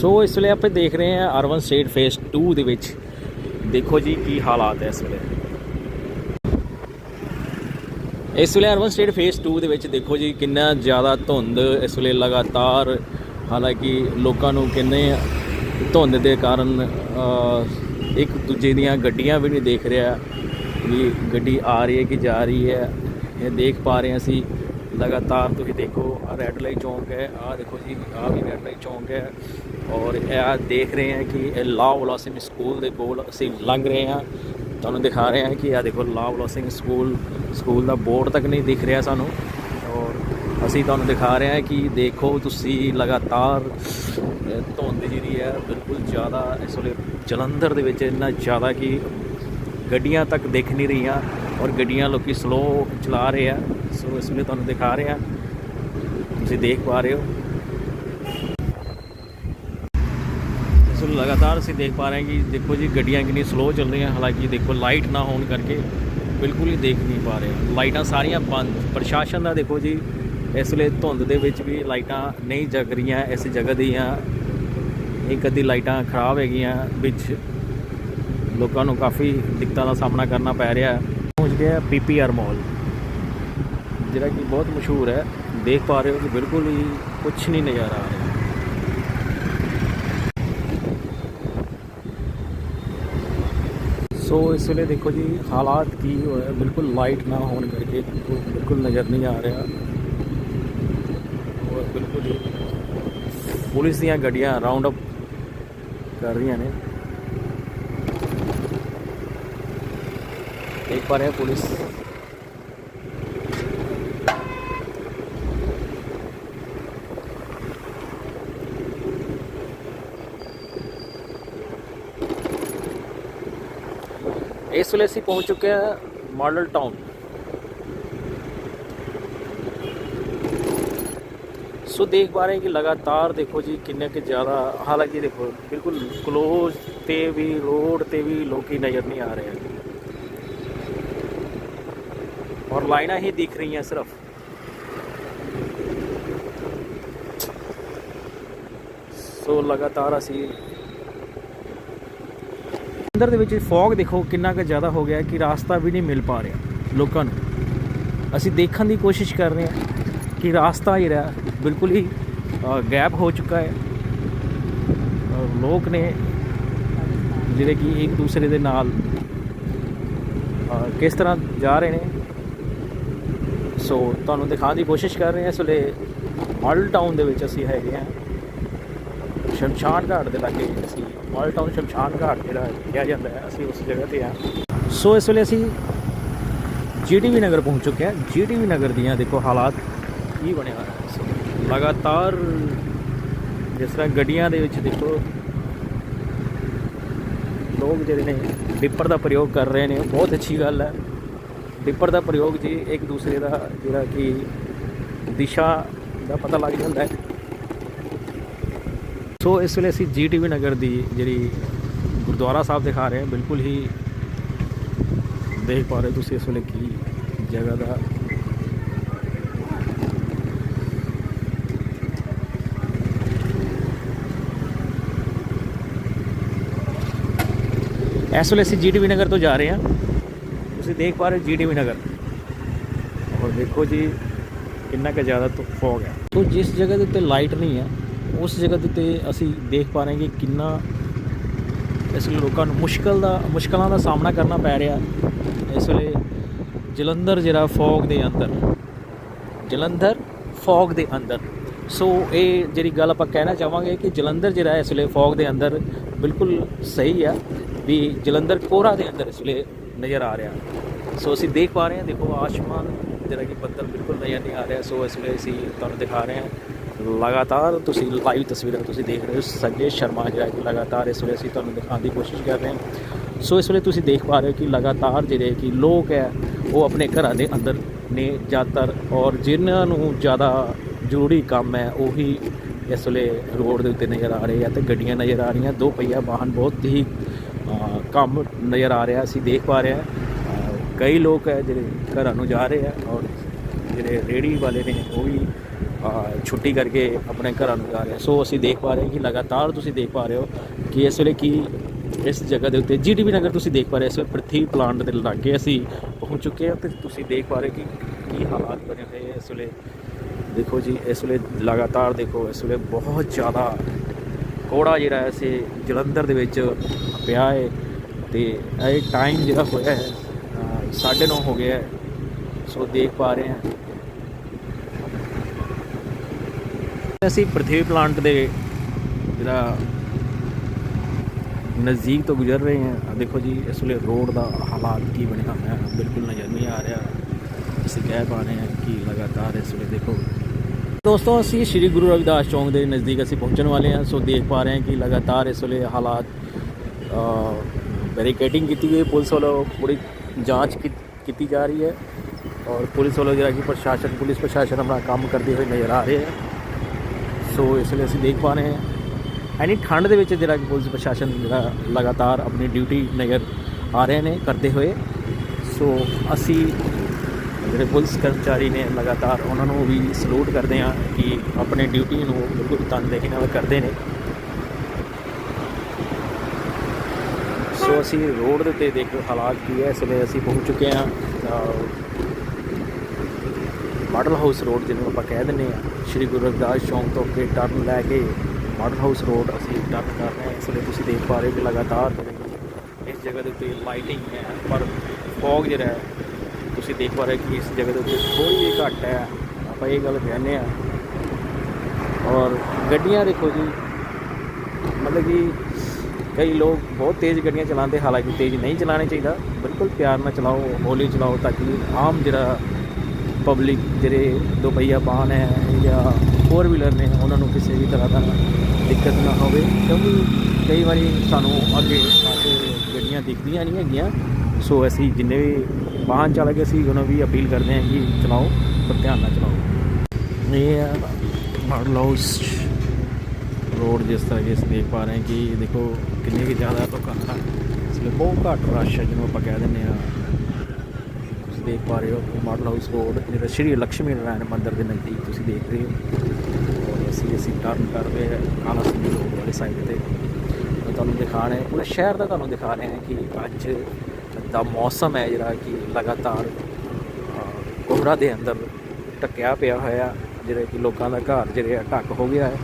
ਸੋ ਇਸ ਵੇਲੇ ਆਪਾਂ ਦੇਖ ਰਹੇ ਹਾਂ ਅਰਬਨ ਸਟੇਟ ਫੇਸ 2 ਦੇ ਵਿੱਚ। ਦੇਖੋ ਜੀ ਕੀ ਹਾਲਾਤ ਹੈ ਇਸ ਵੇਲੇ। ਇਸ ਵੇਲੇ ਅਰਬਨ ਸਟੇਟ ਫੇਸ 2 ਦੇ ਵਿੱਚ ਦੇਖੋ ਜੀ ਕਿੰਨਾ ਜ਼ਿਆਦਾ ਧੁੰਦ ਇਸ ਵੇਲੇ ਲਗਾਤਾਰ। ਹਾਲਾਂਕਿ ਲੋਕਾਂ ਨੂੰ ਕਿੰਨੇ ਧੁੰਦ ਦੇ ਕਾਰਨ ਇੱਕ ਦੂਜੇ ਦੀਆਂ ਗੱਡੀਆਂ ਵੀ ਨਹੀਂ ਦੇਖ ਰਿਹਾ। ਵੀ ਗੱਡੀ ਆ ਰਹੀ ਹੈ ਕਿ ਜਾ ਰਹੀ ਹੈ। ਇਹ ਦੇਖ ਪਾ ਰਹੇ ਹਾਂ ਅਸੀਂ ਲਗਾਤਾਰ ਤੁਸੀਂ ਦੇਖੋ ਆ ਰੈੱਡ ਲਾਈਟ ਚੌਂਕ ਹੈ ਆ ਦੇਖੋ ਜੀ ਆ ਵੀ ਰੈੱਡ ਲਾਈਟ ਚੌਂਕ ਹੈ। ਔਰ ਇਹ ਆ ਦੇਖ ਰਹੇ ਹਾਂ ਕਿ ਇਹ ਲਾ ਸਿੰਘ ਸਕੂਲ ਦੇ ਕੋਲ ਅਸੀਂ ਲੰਘ ਰਹੇ ਹਾਂ। ਤੁਹਾਨੂੰ ਦਿਖਾ ਰਹੇ ਹਾਂ ਕਿ ਆ ਦੇਖੋ ਲਾ ਸਿੰਘ ਸਕੂਲ ਸਕੂਲ ਦਾ ਬੋਰਡ ਤੱਕ ਨਹੀਂ ਦਿਖ ਰਿਹਾ ਸਾਨੂੰ। ਔਰ ਅਸੀਂ ਤੁਹਾਨੂੰ ਦਿਖਾ ਰਹੇ ਹਾਂ ਕਿ ਦੇਖੋ ਤੁਸੀਂ ਲਗਾਤਾਰ ਧੁੰਦ ਜਿਹੜੀ ਹੈ, ਬਿਲਕੁਲ ਜ਼ਿਆਦਾ ਇਸ ਵੇਲੇ ਜਲੰਧਰ ਦੇ ਵਿੱਚ ਇੰਨਾ ਜ਼ਿਆਦਾ ਕਿ ਗੱਡੀਆਂ ਤੱਕ ਦਿਖ ਨਹੀਂ ਰਹੀਆਂ ਔਰ ਗੱਡੀਆਂ ਲੋਕੀ ਸਲੋ ਚਲਾ ਰਹੇ ਆ। ਸੋ ਇਸ ਵੇਲੇ ਤੁਹਾਨੂੰ ਦਿਖਾ ਰਹੇ ਆ। ਤੁਸੀਂ ਦੇਖ ਪਾ ਰਹੇ ਹੋ। ਸੋ ਲਗਾਤਾਰ ਅਸੀਂ ਦੇਖ ਪਾ ਰਹੇ ਹਾਂ ਕਿ ਦੇਖੋ ਜੀ, ਗੱਡੀਆਂ ਕਿੰਨੀ ਸਲੋ ਚੱਲ ਰਹੀਆਂ। ਹਾਲਾਂਕਿ ਦੇਖੋ ਲਾਈਟ ਨਾ ਹੋਣ ਕਰਕੇ ਬਿਲਕੁਲ ਹੀ ਦੇਖ ਨਹੀਂ ਪਾ ਰਹੇ। ਲਾਈਟਾਂ ਸਾਰੀਆਂ ਬੰਦ। ਪ੍ਰਸ਼ਾਸਨ ਦਾ ਦੇਖੋ ਜੀ, ਇਸ ਵੇਲੇ ਧੁੰਦ ਦੇ ਵਿੱਚ ਵੀ ਲਾਈਟਾਂ ਨਹੀਂ ਜਗ ਰਹੀਆਂ, ਇਸ ਜਗ੍ਹਾ ਦੀਆਂ। ਇੱਕ ਅੱਧੀ ਲਾਈਟਾਂ ਖਰਾਬ ਹੈਗੀਆਂ ਵਿੱਚ। ਲੋਕਾਂ ਨੂੰ ਕਾਫੀ ਦਿੱਕਤਾਂ ਦਾ ਸਾਹਮਣਾ ਕਰਨਾ ਪੈ ਰਿਹਾ ਹੈ। ਪਹੁੰਚ ਗਏ ਆ ਪੀਪੀਆਰ ਮਾਲ। ਜਿਹੜਾ ਕਿ ਬਹੁਤ ਮਸ਼ਹੂਰ ਹੈ। ਦੇਖ ਪਾ ਰਹੇ ਹੋ ਕਿ ਬਿਲਕੁਲ ਹੀ ਕੁਝ ਨਹੀਂ ਨਜ਼ਰ ਆ ਰਿਹਾ। ਸੋ ਇਸ ਵੇਲੇ ਦੇਖੋ ਜੀ, ਹਾਲਾਤ ਕੀ ਹੋਇਆ ਬਿਲਕੁਲ ਲਾਈਟ ਨਾ ਹੋਣ ਕਰਕੇ ਬਿਲਕੁਲ ਨਜ਼ਰ ਨਹੀਂ ਆ ਰਿਹਾ। ਔਰ ਬਿਲਕੁਲ ਪੁਲਿਸ ਦੀਆਂ ਗੱਡੀਆਂ ਰਾਉਂਡ ਅਪ ਕਰ ਰਹੀਆਂ ਨੇ। ਦੇਖ ਪਾ ਰਹੇ ਹਾਂ ਪੁਲਿਸ ਇਸ ਵੇਲੇ ਅਸੀਂ ਪਹੁੰਚ ਚੁੱਕੇ ਹਾਂ ਮਾਡਲ ਟਾਊਨ ਸੋ ਦੇਖ ਪਾ ਰਹੇ ਹਾਂ ਕਿ ਲਗਾਤਾਰ ਦੇਖੋ ਜੀ ਕਿੰਨੇ ਕਿ ਜ਼ਿਆਦਾ ਹਾਲਾਂਕਿ ਦੇਖੋ ਬਿਲਕੁਲ ਕਲੋਜ਼ ਤੇ ਵੀ ਰੋਡ ਤੇ ਵੀ ਲੋਕੀ ਨਜ਼ਰ ਨਹੀਂ ਆ ਰਹੇ ਹਨ ਔਰ ਲਾਈਨਾਂ ਹੀ ਦਿਖ ਰਹੀਆਂ ਸਿਰਫ। ਸੋ ਲਗਾਤਾਰ ਅਸੀਂ ਅੰਦਰ ਦੇ ਵਿੱਚ ਫੌਗ ਦੇਖੋ ਕਿੰਨਾ ਕੁ ਜ਼ਿਆਦਾ ਹੋ ਗਿਆ ਕਿ ਰਾਸਤਾ ਵੀ ਨਹੀਂ ਮਿਲ ਪਾ ਰਿਹਾ ਲੋਕਾਂ ਨੂੰ। ਅਸੀਂ ਦੇਖਣ ਦੀ ਕੋਸ਼ਿਸ਼ ਕਰ ਰਹੇ ਹਾਂ ਕਿ ਰਾਸਤਾ ਜਿਹੜਾ ਬਿਲਕੁਲ ਹੀ ਗੈਪ ਹੋ ਚੁੱਕਾ ਹੈ। ਲੋਕ ਨੇ ਜਿਹੜੇ ਕਿ ਇੱਕ ਦੂਸਰੇ ਦੇ ਨਾਲ ਕਿਸ ਤਰ੍ਹਾਂ ਜਾ ਰਹੇ ਨੇ ਸੋ ਤੁਹਾਨੂੰ ਦਿਖਾਉਣ ਦੀ ਕੋਸ਼ਿਸ਼ ਕਰ ਰਹੇ ਹਾਂ ਇਸ ਵੇਲੇ ਮਾਡਲ ਟਾਊਨ ਦੇ ਵਿੱਚ ਅਸੀਂ ਹੈਗੇ ਹਾਂ। ਸ਼ਮਸ਼ਾਨ ਘਾਟ ਦੇ ਲਾਗੇ ਅਸੀਂ ਮਾਡਲ ਟਾਊਨ ਸ਼ਮਸ਼ਾਨ ਘਾਟ ਜਿਹੜਾ ਕਿਹਾ ਜਾਂਦਾ ਹੈ, ਅਸੀਂ ਉਸ ਜਗ੍ਹਾ ਤੇ ਆ ਸੋ ਇਸ ਵੇਲੇ ਅਸੀਂ ਜੀਟੀਵੀ ਨਗਰ ਪਹੁੰਚ ਚੁੱਕੇ ਹਾਂ। ਜੀਟੀਵੀ ਨਗਰ ਦੀਆਂ ਦੇਖੋ ਹਾਲਾਤ ਕੀ ਬਣਿਆ ਹੋਇਆ। ਹੈ ਸੋ ਲਗਾਤਾਰ ਜਿਸ ਤਰ੍ਹਾਂ ਗੱਡੀਆਂ ਦੇ ਵਿੱਚ ਦੇਖੋ ਲੋਕ ਜਿਹੜੇ ਨੇ ਡਿੱਪਰ ਦਾ ਪ੍ਰਯੋਗ ਕਰ ਰਹੇ ਨੇ, ਬਹੁਤ ਅੱਛੀ ਗੱਲ ਹੈ। ਡਿੱਪਰ ਦਾ ਪ੍ਰਯੋਗ ਜੀ ਇੱਕ ਦੂਸਰੇ ਦਾ ਜਿਹੜਾ ਕਿ ਦਿਸ਼ਾ ਦਾ ਪਤਾ ਲੱਗ ਜਾਂਦਾ ਹੈ। ਸੋ ਇਸ ਵੇਲੇ ਅਸੀਂ ਜੀਟੀਵੀ ਨਗਰ ਦੀ ਜਿਹੜੀ ਗੁਰਦੁਆਰਾ ਸਾਹਿਬ ਦਿਖਾ ਰਹੇ ਹਾਂ, ਬਿਲਕੁਲ ਹੀ ਦੇਖ ਪਾ ਰਹੇ ਤੁਸੀਂ ਇਸ ਵੇਲੇ ਕੀ ਜਗ੍ਹਾ ਦਾ। ਇਸ ਵੇਲੇ ਅਸੀਂ ਜੀਟੀਵੀ ਨਗਰ ਤੋਂ ਜਾ ਰਹੇ ਹਾਂ। ਤੁਸੀਂ ਦੇਖ ਪਾ ਰਹੇ ਜੀਟੀਵੀ ਨਗਰ। ਔਰ ਦੇਖੋ ਜੀ, ਕਿੰਨਾ ਕੁ ਜ਼ਿਆਦਾ ਧੁੱਪ ਫੌਗ ਹੈ। ਸੋ ਜਿਸ ਜਗ੍ਹਾ ਦੇ ਉੱਤੇ ਲਾਈਟ ਨਹੀਂ ਹੈ, ਉਸ ਜਗ੍ਹਾ ਦੇ ਉੱਤੇ ਅਸੀਂ ਦੇਖ ਪਾ ਰਹੇ ਹਾਂ ਕਿ ਕਿੰਨਾ ਇਸ ਵੇਲੇ ਲੋਕਾਂ ਨੂੰ ਮੁਸ਼ਕਲ ਦਾ, ਮੁਸ਼ਕਲਾਂ ਦਾ ਸਾਹਮਣਾ ਕਰਨਾ ਪੈ ਰਿਹਾ। ਇਸ ਵੇਲੇ ਜਲੰਧਰ ਜਿਹੜਾ ਫੌਗ ਦੇ ਅੰਦਰ, ਜਲੰਧਰ ਫੌਗ ਦੇ ਅੰਦਰ। ਸੋ ਇਹ ਜਿਹੜੀ ਗੱਲ ਆਪਾਂ ਕਹਿਣਾ ਚਾਹਾਂਗੇ ਕਿ ਜਲੰਧਰ ਜਿਹੜਾ ਇਸ ਵੇਲੇ ਫੌਗ ਦੇ ਅੰਦਰ ਬਿਲਕੁਲ ਸਹੀ ਆ, ਵੀ ਜਲੰਧਰ ਕੋਰਾ ਦੇ ਅੰਦਰ ਇਸ ਵੇਲੇ ਨਜ਼ਰ ਆ ਰਿਹਾ। ਸੋ ਅਸੀਂ ਦੇਖ ਪਾ ਰਹੇ ਹਾਂ, ਦੇਖੋ ਆਸਮਾਨ ਜਿਹੜਾ ਕਿ ਬੱਦਲ ਬਿਲਕੁਲ ਨਜ਼ਰ ਨਹੀਂ ਆ ਰਿਹਾ। ਸੋ ਇਸ ਵੇਲੇ ਅਸੀਂ ਤੁਹਾਨੂੰ ਦਿਖਾ ਰਹੇ ਹਾਂ, ਲਗਾਤਾਰ ਤੁਸੀਂ ਲਾਈਵ ਤਸਵੀਰਾਂ ਤੁਸੀਂ ਦੇਖ ਰਹੇ ਹੋ। ਸੰਜੇ ਸ਼ਰਮਾ ਜਿਹੜਾ ਕਿ ਲਗਾਤਾਰ ਇਸ ਵੇਲੇ ਅਸੀਂ ਤੁਹਾਨੂੰ ਦਿਖਾਉਣ ਦੀ ਕੋਸ਼ਿਸ਼ ਕਰ ਰਹੇ ਹਾਂ। ਸੋ ਇਸ ਵੇਲੇ ਤੁਸੀਂ ਦੇਖ ਪਾ ਰਹੇ ਹੋ ਕਿ ਲਗਾਤਾਰ ਜਿਹੜੇ ਕਿ ਲੋਕ ਹੈ, ਉਹ ਆਪਣੇ ਘਰਾਂ ਦੇ ਅੰਦਰ ਨੇ ਜ਼ਿਆਦਾਤਰ ਔਰ ਜਿਨ੍ਹਾਂ ਨੂੰ ਜ਼ਿਆਦਾ ਜ਼ਰੂਰੀ ਕੰਮ ਹੈ, ਉਹੀ ਇਸ ਵੇਲੇ ਰੋਡ ਦੇ ਉੱਤੇ ਨਜ਼ਰ ਆ ਰਹੇ ਆ ਤੇ ਗੱਡੀਆਂ ਨਜ਼ਰ ਆ ਰਹੀਆਂ। ਦੋ ਪਹੀਆ ਵਾਹਨ ਬਹੁਤ ਹੀ ਕੰਮ ਨਜ਼ਰ ਆ ਰਿਹਾ, ਅਸੀਂ ਦੇਖ ਪਾ ਰਹੇ ਹਾਂ। ਕਈ ਲੋਕ ਹੈ ਜਿਹੜੇ ਘਰਾਂ ਨੂੰ ਜਾ ਰਹੇ ਆ ਔਰ ਜਿਹੜੇ ਰੇੜੀ ਵਾਲੇ ਨੇ, ਉਹ ਵੀ ਛੁੱਟੀ ਕਰਕੇ ਆਪਣੇ ਘਰਾਂ ਨੂੰ ਜਾ ਰਹੇ ਸੋ ਅਸੀਂ ਦੇਖ ਪਾ ਰਹੇ ਕਿ ਲਗਾਤਾਰ ਤੁਸੀਂ ਦੇਖ ਪਾ ਰਹੇ ਹੋ ਕਿ ਇਸ ਵੇਲੇ ਕੀ ਇਸ ਜਗ੍ਹਾ ਦੇ ਉੱਤੇ ਜੀਟੀਵੀ ਨਗਰ ਤੁਸੀਂ ਦੇਖ ਪਾ ਰਹੇ ਹੋ, ਇਸ ਵੇਲੇ ਪ੍ਰਥੀ ਪਲਾਂਟ ਦੇ ਲਾਗੇ ਅਸੀਂ ਪਹੁੰਚ ਚੁੱਕੇ ਹਾਂ ਤੇ ਤੁਸੀਂ ਦੇਖ ਪਾ ਰਹੇ ਕਿ ਕੀ ਹਾਲਾਤ ਬਣੇ ਹੋਏ ਇਸ ਵੇਲੇ। ਦੇਖੋ ਜੀ, ਇਸ ਵੇਲੇ ਲਗਾਤਾਰ ਦੇਖੋ, ਇਸ ਵੇਲੇ ਬਹੁਤ ਜ਼ਿਆਦਾ ਕੋੜਾ ਜਿਹੜਾ ਹੈ ਜਲੰਧਰ ਦੇ ਵਿੱਚ ਪਿਆ ਹੈ। ਤੇ ਇਹ ਟਾਈਮ ਜਿਹੜਾ ਹੋਇਆ ਹੈ ਅਹ, ਸਾਢੇ ਨੌ ਹੋ ਗਿਆ ਹੈ ਸੋ ਦੇਖ ਪਾ ਰਹੇ ਹਾਂ। ਅਸੀਂ ਪ੍ਰਥਵੀ ਪਲਾਂਟ ਦੇ ਜਿਹੜਾ ਨਜ਼ਦੀਕ ਤੋਂ ਗੁਜ਼ਰ ਰਹੇ ਹਾਂ ਦੇਖੋ ਜੀ ਇਸ ਵੇਲੇ ਰੋਡ ਦਾ ਹਾਲਾਤ ਕੀ ਬਣਿਆ ਹੋਇਆ ਹੈ ਬਿਲਕੁਲ ਨਜ਼ਰ ਨਹੀਂ ਆ ਰਿਹਾ। ਅਸੀਂ ਕਹਿ ਪਾ ਰਹੇ ਹਾਂ ਕਿ ਲਗਾਤਾਰ ਇਸ ਵੇਲੇ ਦੇਖੋ। ਦੋਸਤੋ ਅਸੀਂ ਸ਼੍ਰੀ ਗੁਰੂ ਰਵਿਦਾਸ ਚੌਂਕ ਦੇ ਨਜ਼ਦੀਕ ਅਸੀਂ ਪਹੁੰਚਣ ਵਾਲੇ ਹਾਂ ਸੋ ਦੇਖ ਪਾ ਰਹੇ ਹਾਂ ਕਿ ਲਗਾਤਾਰ ਇਸ ਵੇਲੇ ਹਾਲਾਤ ਬੈਰੀਕੇਡਿੰਗ ਕੀਤੀ ਗਈ ਪੁਲਿਸ ਵੱਲੋਂ ਪੂਰੀ ਜਾਂਚ ਕੀ- ਕੀਤੀ ਜਾ ਰਹੀ ਹੈ ਔਰ ਪੁਲਿਸ ਵੱਲੋਂ ਜਿਹੜਾ ਕਿ ਪ੍ਰਸ਼ਾਸਨ, ਪੁਲਿਸ ਪ੍ਰਸ਼ਾਸਨ ਆਪਣਾ ਕੰਮ ਕਰਦੇ ਹੋਏ ਨਜ਼ਰ ਆ ਰਹੇ ਹੈ। ਸੋ ਇਸ ਲਈ ਅਸੀਂ ਦੇਖ ਪਾ ਰਹੇ ਹਾਂ। ਐਨੀ ਠੰਡ ਦੇ ਵਿੱਚ ਜਿਹੜਾ ਕਿ ਪੁਲਿਸ ਪ੍ਰਸ਼ਾਸਨ ਜਿਹੜਾ ਲਗਾਤਾਰ ਆਪਣੀ ਡਿਊਟੀ ਨਜ਼ਰ ਆ ਰਹੇ ਨੇ ਕਰਦੇ ਹੋਏ। ਸੋ ਅਸੀਂ ਜਿਹੜੇ ਪੁਲਿਸ ਕਰਮਚਾਰੀ ਨੇ ਲਗਾਤਾਰ ਉਹਨਾਂ ਨੂੰ ਵੀ ਸਲੂਟ ਕਰਦੇ ਹਾਂ ਕਿ ਆਪਣੇ ਡਿਊਟੀ ਨੂੰ ਬਿਲਕੁਲ ਤਨਦੇਹੀ ਨਾਲ ਕਰਦੇ ਨੇ। ਸੋ ਅਸੀਂ ਰੋਡ ਦੇ ਉੱਤੇ ਦੇਖੋ ਹਾਲਾਤ ਕੀ ਹੈ। ਇਸ ਵੇਲੇ ਅਸੀਂ ਪਹੁੰਚ ਚੁੱਕੇ ਹਾਂ ਮਾਡਲ ਹਾਊਸ ਰੋਡ ਜਿਹਨੂੰ ਆਪਾਂ ਕਹਿ ਦਿੰਦੇ ਆ ਸ਼੍ਰੀ ਗੁਰੂ ਰਵਿਦਾਸ ਚੌਂਕ ਤੋਂ ਅੱਗੇ ਟਰਨ ਲੈ ਕੇ ਮਾਡਲ ਹਾਊਸ ਰੋਡ ਅਸੀਂ ਟਰਨ ਕਰ ਰਹੇ ਹਾਂ। ਇਸ ਵੇਲੇ ਤੁਸੀਂ ਦੇਖ ਪਾ ਰਹੇ ਹੋ ਕਿ ਲਗਾਤਾਰ ਜਿਹੜੇ ਇਸ ਜਗ੍ਹਾ ਦੇ ਉੱਤੇ ਲਾਈਟਿੰਗ ਹੈ, ਪਰ ਫੌਗ ਜਿਹੜਾ ਹੈ, ਤੁਸੀਂ ਦੇਖ ਪਾ ਰਹੇ ਹੋ ਕਿ ਇਸ ਜਗ੍ਹਾ ਦੇ ਉੱਤੇ ਥੋੜੀ ਜਿਹੀ ਘੱਟ ਹੈ। ਆਪਾਂ ਇਹ ਗੱਲ ਕਹਿੰਦੇ ਆ ਔਰ ਗੱਡੀਆਂ ਦੇਖੋ ਜੀ, ਮਤਲਬ ਕਿ ਕਈ ਲੋਕ ਬਹੁਤ ਤੇਜ਼ ਗੱਡੀਆਂ ਚਲਾਉਂਦੇ, ਹਾਲਾਂਕਿ ਤੇਜ਼ ਨਹੀਂ ਚਲਾਉਣਾ ਚਾਹੀਦਾ। ਬਿਲਕੁਲ ਪਿਆਰ ਨਾਲ ਚਲਾਓ, ਹੌਲੀ ਚਲਾਓ ਤਾਂ ਕਿ ਆਮ ਜਿਹੜਾ ਪਬਲਿਕ ਜਿਹੜੇ ਦੁਪਹੀਆ ਵਾਹਨ ਹੈ ਜਾਂ ਫੋਰ ਵੀਲਰ ਨੇ, ਉਹਨਾਂ ਨੂੰ ਕਿਸੇ ਵੀ ਤਰ੍ਹਾਂ ਦਾ ਦਿੱਕਤ ਨਾ ਹੋਵੇ। ਕਿਉਂਕਿ ਕਈ ਵਾਰੀ ਸਾਨੂੰ ਅੱਗੇ ਸਾਡੇ ਗੱਡੀਆਂ ਦਿਖਦੀਆਂ ਨਹੀਂ ਹੈਗੀਆਂ। ਸੋ ਅਸੀਂ ਜਿੰਨੇ ਵੀ ਵਾਹਨ ਚਾਲਕ ਅਸੀਂ, ਉਹਨਾਂ ਵੀ ਅਪੀਲ ਕਰਦੇ ਹਾਂ ਕਿ ਚਲਾਓ, ਪਰ ਧਿਆਨ ਨਾਲ ਚਲਾਓ। ਇਹ ਆ, ਮਾਡਲ ਹਾਊਸ ਰੋਡ ਜਿਸ ਤਰ੍ਹਾਂ ਕਿ ਅਸੀਂ ਦੇਖ ਪਾ ਰਹੇ ਹਾਂ ਕਿ ਦੇਖੋ ਕਿੰਨੀ ਕਿ ਜ਼ਿਆਦਾ ਲੋਕਾਂ ਦਾ ਇਸ ਲਈ ਬਹੁਤ ਘੱਟ ਰਸ਼ ਹੈ ਜਿਹਨੂੰ ਆਪਾਂ ਕਹਿ ਦਿੰਦੇ ਆ ਤੁਸੀਂ ਦੇਖ ਪਾ ਰਹੇ ਹੋ ਕਿ ਮਾਡਲ ਹਾਊਸ ਰੋਡ ਜਿਹੜਾ ਸ਼੍ਰੀ ਲక్ష్ਮੀ ਨਾਰਾਇਣ ਮੰਦਿਰ ਦੇ ਨਜ਼ਦੀਕ ਤੁਸੀਂ ਦੇਖ ਰਹੇ ਹੋ। ਔਰ ਅਸੀਂ ਅਸੀਂ ਟਰਨ ਕਰ ਰਹੇ ਹਾਂ ਕਾਲਾ ਸਿੰਘ ਰੋਡ ਵਾਲੀ ਸਾਈਡ ਤੇ। ਤੁਹਾਨੂੰ ਦਿਖਾ ਰਹੇ ਪੂਰੇ ਸ਼ਹਿਰ ਦਾ ਤੁਹਾਨੂੰ ਦਿਖਾ ਰਹੇ ਹਾਂ ਕਿ ਅੱਜ ਦਾ ਮੌਸਮ ਹੈ ਜਿਹੜਾ ਕਿ ਲਗਾਤਾਰ ਅਹ, ਕੋਹਰਾ ਦੇ ਅੰਦਰ ਟੱਕਿਆ ਪਿਆ ਹੋਇਆ ਜਿਹੜੇ ਕਿ ਲੋਕਾਂ ਦਾ ਘਰ ਜਿਹੜੇ ਆ ਢੱਕ ਹੋ ਗਿਆ ਹੈ।